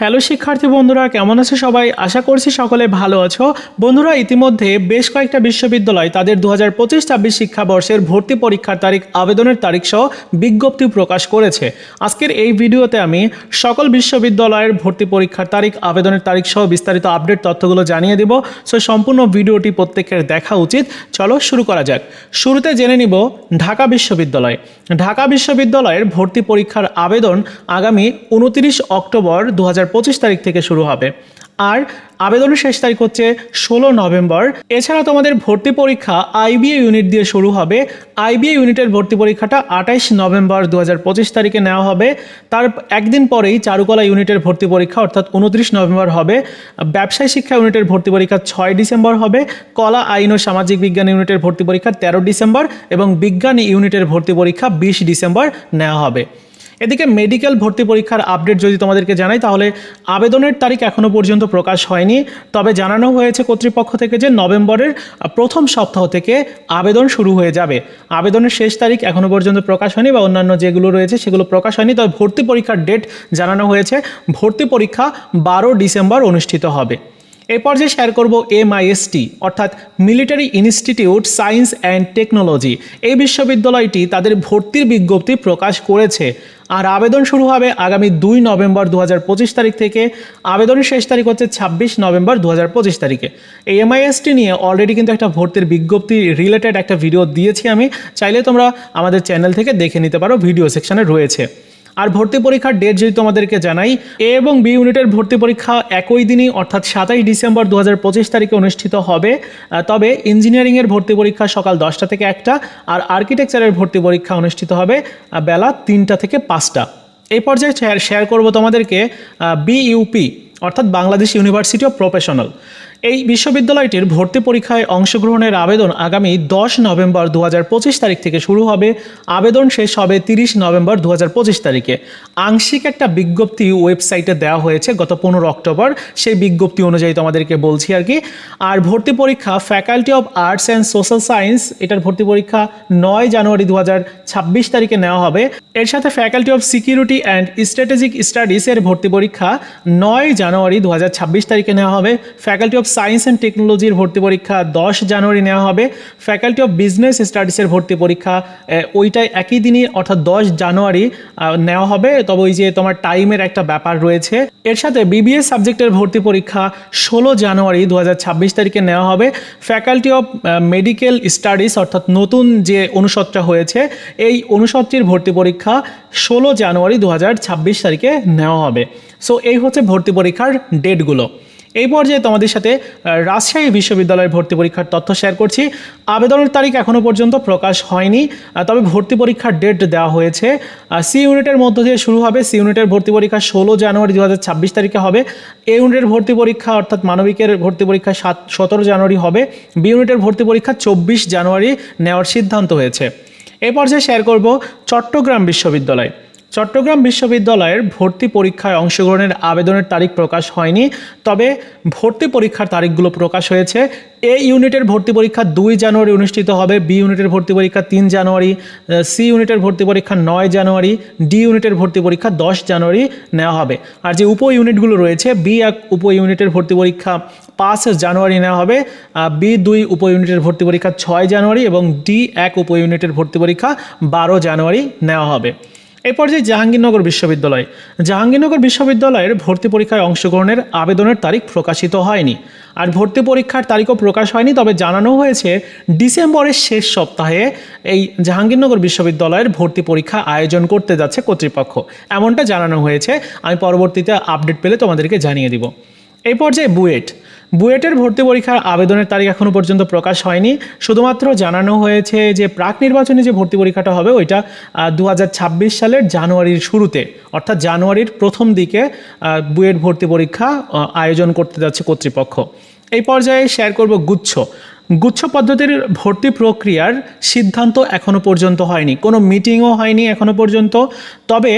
Hello শিক্ষার্থী বন্ধুরা, কেমন আছে সবাই? আশা করছি সকলে ভালো আছো। বন্ধুরা, ইতিমধ্যে বেশ কয়েকটা বিশ্ববিদ্যালয় তাদের দু হাজার পঁচিশ ছাব্বিশ শিক্ষাবর্ষের ভর্তি পরীক্ষার তারিখ, আবেদনের তারিখ সহ বিজ্ঞপ্তি প্রকাশ করেছে। আজকের এই ভিডিওতে আমি সকল বিশ্ববিদ্যালয়ের ভর্তি পরীক্ষার তারিখ, আবেদনের তারিখ সহ বিস্তারিত আপডেট তথ্যগুলো জানিয়ে দিব। সো সম্পূর্ণ ভিডিওটি প্রত্যেকের দেখা উচিত। চলো শুরু করা যাক। শুরুতে জেনে নিব ঢাকা বিশ্ববিদ্যালয়। ঢাকা বিশ্ববিদ্যালয়ের ভর্তি পরীক্ষার আবেদন আগামী উনত্রিশ অক্টোবর দু পঁচিশ তারিখ থেকে শুরু হবে। আর আবেদনের শেষ তারিখ হচ্ছে ষোলো নভেম্বর। এছাড়া তোমাদের ভর্তি পরীক্ষা আইবিএ ইউনিট দিয়ে শুরু হবে। আইবিএ ইউনিটের ভর্তি পরীক্ষাটা আঠাইশ নভেম্বর দু পঁচিশ তারিখে নেওয়া হবে। তার একদিন পরেই চারুকলা ইউনিটের ভর্তি পরীক্ষা অর্থাৎ উনত্রিশ নভেম্বর হবে। ব্যবসায় শিক্ষা ইউনিটের ভর্তি পরীক্ষা ছয় ডিসেম্বর হবে। কলা, আইন ও সামাজিক বিজ্ঞান ইউনিটের ভর্তি পরীক্ষা তেরো ডিসেম্বর এবং বিজ্ঞান ইউনিটের ভর্তি পরীক্ষা বিশ ডিসেম্বর নেওয়া হবে। এদিকে মেডিকেল ভর্তি পরীক্ষার আপডেট যদি তোমাদেরকে জানাই, তাহলে আবেদনের তারিখ এখনও পর্যন্ত প্রকাশ হয়নি। তবে জানানো হয়েছে কর্তৃপক্ষ থেকে যে নভেম্বরের প্রথম সপ্তাহ থেকে আবেদন শুরু হয়ে যাবে। আবেদনের শেষ তারিখ এখনও পর্যন্ত প্রকাশ হয়নি বা অন্যান্য যেগুলো রয়েছে সেগুলো প্রকাশ হয়নি। তবে ভর্তি পরীক্ষার ডেট জানানো হয়েছে। ভর্তি পরীক্ষা বারো ডিসেম্বর অনুষ্ঠিত হবে। এই যে শেয়ার করব এমআইএসটি অর্থাৎ military institute science and technology এই বিশ্ববিদ্যালয়টি তাদের ভর্তির বিজ্ঞপ্তি প্রকাশ করেছে। আর আবেদন শুরু হবে আগামী দুই নভেম্বর দু হাজার পঁচিশ তারিখ থেকে। আবেদনের শেষ তারিখ হচ্ছে ছাব্বিশ নভেম্বর দু হাজার পঁচিশ তারিখে। এই এমআইএসটি নিয়ে অলরেডি কিন্তু একটা ভর্তির বিজ্ঞপ্তি রিলেটেড একটা ভিডিও দিয়েছি আমি। চাইলে তোমরা আমাদের চ্যানেল থেকে দেখে নিতে পারো ভিডিও সেকশনে রয়েছে। আর ভর্তি পরীক্ষার ডেট যদি তোমাদেরকে জানাই এ এবং বি ইউনিটের ভর্তি পরীক্ষা একই দিনই, অর্থাৎ সাতাইশ ডিসেম্বর দু হাজার পঁচিশ তারিখে অনুষ্ঠিত হবে। তবে ইঞ্জিনিয়ারিংয়ের ভর্তি পরীক্ষা সকাল দশটা থেকে একটা, আর আর্কিটেকচারের ভর্তি পরীক্ষা অনুষ্ঠিত হবে বেলা তিনটা থেকে পাঁচটা। এই পর্যায়ে শেয়ার শেয়ার করব তোমাদেরকে বিইউপি অর্থাৎ বাংলাদেশ ইউনিভার্সিটি অফ প্রফেশনাল এই বিশ্ববিদ্যালয়টির ভর্তি পরীক্ষায় অংশগ্রহণের আবেদন আগামী দশ নভেম্বর দু হাজার পঁচিশ তারিখ থেকে শুরু হবে। আবেদন শেষ হবে তিরিশ নভেম্বর দু হাজার পঁচিশ তারিখে। আংশিক একটা বিজ্ঞপ্তি ওয়েবসাইটে দেওয়া হয়েছে গত পনেরো অক্টোবর। সেই বিজ্ঞপ্তি অনুযায়ী তোমাদেরকে বলছি আর কি। আর ভর্তি পরীক্ষা faculty of arts and social science, এটার ভর্তি পরীক্ষা নয় জানুয়ারি দু হাজার ছাব্বিশ তারিখে নেওয়া হবে। এর সাথে faculty of security and strategic studies এর ভর্তি পরীক্ষা নয় জানুয়ারি দু হাজার ছাব্বিশ তারিখে নেওয়া হবে। ফ্যাকাল্টি অফ সায়েন্স অ্যান্ড টেকনোলজির ভর্তি পরীক্ষা দশ জানুয়ারি নেওয়া হবে। ফ্যাকাল্টি অফ বিজনেস স্টাডিজের ভর্তি পরীক্ষা ওইটাই একই দিনই অর্থাৎ দশ জানুয়ারি নেওয়া হবে। তবে ওই যে তোমার টাইমের একটা ব্যাপার রয়েছে। এর সাথে বিবিএস সাবজেক্টের ভর্তি পরীক্ষা ষোলো জানুয়ারি দু হাজার ছাব্বিশ তারিখে নেওয়া হবে। ফ্যাকাল্টি অফ মেডিকেল স্টাডিজ অর্থাৎ নতুন যে অনুষদটা হয়েছে, এই অনুষদটির ভর্তি পরীক্ষা ষোলো জানুয়ারি দু হাজার ছাব্বিশ তারিখে নেওয়া হবে। সো এই হচ্ছে ভর্তি পরীক্ষার ডেটগুলো এই পর্যায়ে তোমাদের সাথে রাজশাহী বিশ্ববিদ্যালয়ের ভর্তি পরীক্ষার তথ্য শেয়ার করছি। আবেদনের তারিখ এখনও পর্যন্ত প্রকাশ হয়নি তবে ভর্তি পরীক্ষার ডেট দেওয়া হয়েছে। সি ইউনিটের মধ্য দিয়ে শুরু হবে। সি ইউনিটের ভর্তি পরীক্ষা ষোলো জানুয়ারি দু হাজার ছাব্বিশ তারিখে হবে। এ ইউনিটের ভর্তি পরীক্ষা অর্থাৎ মানবিকের ভর্তি পরীক্ষা সাত, সতেরো জানুয়ারি হবে। বি ইউনিটের ভর্তি পরীক্ষা চব্বিশ জানুয়ারি নেওয়ার সিদ্ধান্ত হয়েছে। এই পর্যায়ে শেয়ার করব চট্টগ্রাম বিশ্ববিদ্যালয়। চট্টগ্রাম বিশ্ববিদ্যালয়ের ভর্তি পরীক্ষায় অংশগ্রহণের আবেদনের তারিখ প্রকাশ হয়নি, তবে ভর্তি পরীক্ষার তারিখগুলো প্রকাশ হয়েছে। এ ইউনিটের ভর্তি পরীক্ষা দুই জানুয়ারি অনুষ্ঠিত হবে, বি ইউনিটের ভর্তি পরীক্ষা তিন জানুয়ারি, সি ইউনিটের ভর্তি পরীক্ষা নয় জানুয়ারি, ডি ইউনিটের ভর্তি পরীক্ষা দশ জানুয়ারি নেওয়া হবে। আর যে উপ ইউনিটগুলো রয়েছে, বি এক উপ ইউনিটের ভর্তি পরীক্ষা পাঁচ জানুয়ারি নেওয়া হবে বি দুই উপ ইউনিটের ভর্তি পরীক্ষা ছয় জানুয়ারি এবং ডি এক উপ ইউনিটের ভর্তি পরীক্ষা বারো জানুয়ারি নেওয়া হবে। এই পর্যায়ে জাহাঙ্গীরনগর বিশ্ববিদ্যালয়। জাহাঙ্গীরনগর বিশ্ববিদ্যালয়ের ভর্তি পরীক্ষায় অংশগ্রহণের আবেদনের তারিখ প্রকাশিত হয়নি। আর ভর্তি পরীক্ষার তারিখও প্রকাশ হয়নি, তবে জানানো হয়েছে ডিসেম্বরের শেষ সপ্তাহে এই জাহাঙ্গীরনগর বিশ্ববিদ্যালয়ের ভর্তি পরীক্ষা আয়োজন করতে যাচ্ছে কর্তৃপক্ষ। এমনটা জানানো হয়েছে। আমি পরবর্তীতে আপডেট পেলে তোমাদেরকে জানিয়ে দিব। এই পর্যায়ে বুয়েট। বুয়েটের ভর্তি পরীক্ষার আবেদনের তারিখ এখনও পর্যন্ত প্রকাশ হয়নি। শুধুমাত্র জানানো হয়েছে যে প্রাক নির্বাচনী যে ভর্তি পরীক্ষাটা হবে, ওইটা দু হাজার ছাব্বিশ সালের জানুয়ারির শুরুতে, অর্থাৎ জানুয়ারির প্রথম দিকে বুয়েট ভর্তি পরীক্ষা আয়োজন করতে যাচ্ছে কর্তৃপক্ষ। এই পর্যায়ে শেয়ার করব গুচ্ছ। গুচ্ছ পদ্ধতির ভর্তি প্রক্রিয়ার সিদ্ধান্ত এখনও পর্যন্ত হয়নি। কোনো মিটিংও হয়নি এখনও পর্যন্ত। তবে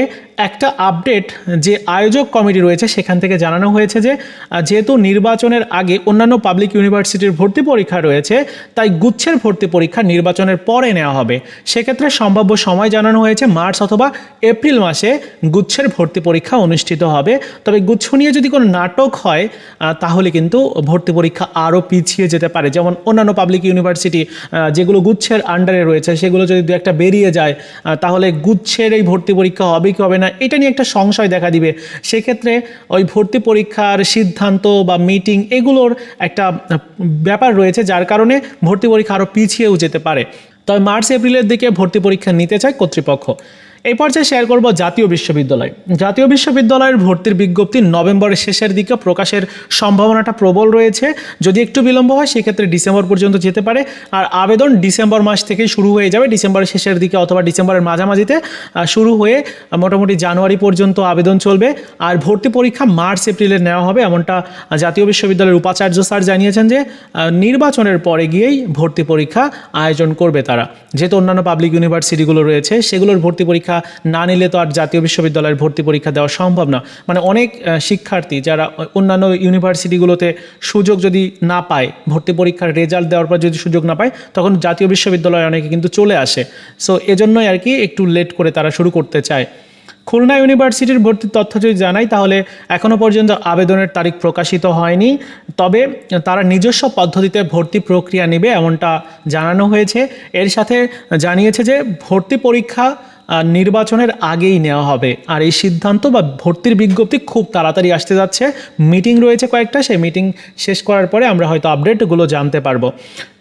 একটা আপডেট যে আয়োজক কমিটি রয়েছে, সেখান থেকে জানানো হয়েছে যে, যেহেতু নির্বাচনের আগে অন্যান্য পাবলিক ইউনিভার্সিটির ভর্তি পরীক্ষা রয়েছে, তাই গুচ্ছের ভর্তি পরীক্ষা নির্বাচনের পরে নেওয়া হবে। সেক্ষেত্রে সম্ভাব্য সময় জানানো হয়েছে মার্চ অথবা এপ্রিল মাসে গুচ্ছের ভর্তি পরীক্ষা অনুষ্ঠিত হবে। তবে গুচ্ছ নিয়ে যদি কোনো নাটক হয় তাহলে কিন্তু ভর্তি পরীক্ষা আরও পিছিয়ে যেতে পারে। যেমন অন্যান্য পাবলিক ইউনিভার্সিটি যেগুলো গুচ্ছের আন্ডারে রয়েছে, সেগুলো যদি দু একটা বেরিয়ে যায় তাহলে গুচ্ছের এই ভর্তি পরীক্ষা হবে কি হবে না, এটা নিয়ে একটা সংশয় দেখা দিবে। সেক্ষেত্রে ওই ভর্তি পরীক্ষার সিদ্ধান্ত বা মিটিং এগুলোর একটা ব্যাপার রয়েছে, যার কারণে ভর্তি পরীক্ষা আরও পিছিয়েও যেতে পারে। তবে মার্চ, এপ্রিলের দিকে ভর্তি পরীক্ষা নিতে চায় কর্তৃপক্ষ। এই পর্যায়ে শেয়ার করব জাতীয় বিশ্ববিদ্যালয়। জাতীয় বিশ্ববিদ্যালয়ের ভর্তির বিজ্ঞপ্তি নভেম্বরের শেষের দিকে প্রকাশের সম্ভাবনাটা প্রবল রয়েছে। যদি একটু বিলম্ব হয়, সেক্ষেত্রে ডিসেম্বর পর্যন্ত যেতে পারে। আর আবেদন ডিসেম্বর মাস থেকেই শুরু হয়ে যাবে। ডিসেম্বরের শেষের দিকে অথবা ডিসেম্বরের মাঝামাঝিতে শুরু হয়ে মোটামুটি জানুয়ারি পর্যন্ত আবেদন চলবে। আর ভর্তি পরীক্ষা মার্চ, এপ্রিলে নেওয়া হবে, এমনটা জাতীয় বিশ্ববিদ্যালয়ের উপাচার্য স্যার জানিয়েছেন যে নির্বাচনের পরে গিয়েই ভর্তি পরীক্ষা আয়োজন করবে তারা। যেহেতু অন্যান্য পাবলিক ইউনিভার্সিটিগুলো রয়েছে, সেগুলোর ভর্তি পরীক্ষা না নিলে তো আর জাতীয় বিশ্ববিদ্যালয়ের ভর্তি পরীক্ষা দেওয়া সম্ভব না। মানে অনেক শিক্ষার্থী যারা অন্যান্য ইউনিভার্সিটিগুলোতে সুযোগ যদি না পায়, ভর্তি পরীক্ষার রেজাল্ট দেওয়ার পর যদি সুযোগ না পায়, তখন জাতীয় বিশ্ববিদ্যালয়ে অনেকে কিন্তু চলে আসে। সো এজন্যই আর কি একটু লেট করে তারা শুরু করতে চায়। খুলনা ইউনিভার্সিটির ভর্তির তথ্য যদি জানাই, তাহলে এখনও পর্যন্ত আবেদনের তারিখ প্রকাশিত হয়নি। তবে তারা নিজস্ব পদ্ধতিতে ভর্তি প্রক্রিয়া নেবে এমনটা জানানো হয়েছে। এর সাথে জানিয়েছে যে, ভর্তি পরীক্ষা নির্বাচনের আগেই নেওয়া হবে। আর এই সিদ্ধান্ত বা ভর্তির বিজ্ঞপ্তি খুব তাড়াতাড়ি আসতে যাচ্ছে। মিটিং রয়েছে কয়েকটা, সেই মিটিং শেষ করার পরে আমরা হয়তো আপডেটগুলো জানতে পারব।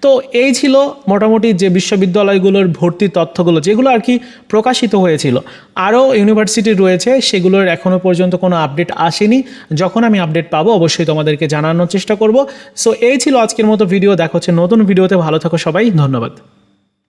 তো এই ছিল মোটামুটি যে বিশ্ববিদ্যালয়গুলোর ভর্তি তথ্যগুলো, যেগুলো আর কি প্রকাশিত হয়েছিল। আরও ইউনিভার্সিটি রয়েছে, সেগুলোর এখনও পর্যন্ত কোনো আপডেট আসেনি। যখন আমি আপডেট পাবো, অবশ্যই তোমাদেরকে জানানোর চেষ্টা করব। সো এই ছিল আজকের মতো ভিডিও। দেখা হচ্ছে নতুন ভিডিওতে। ভালো থাকো সবাই। ধন্যবাদ।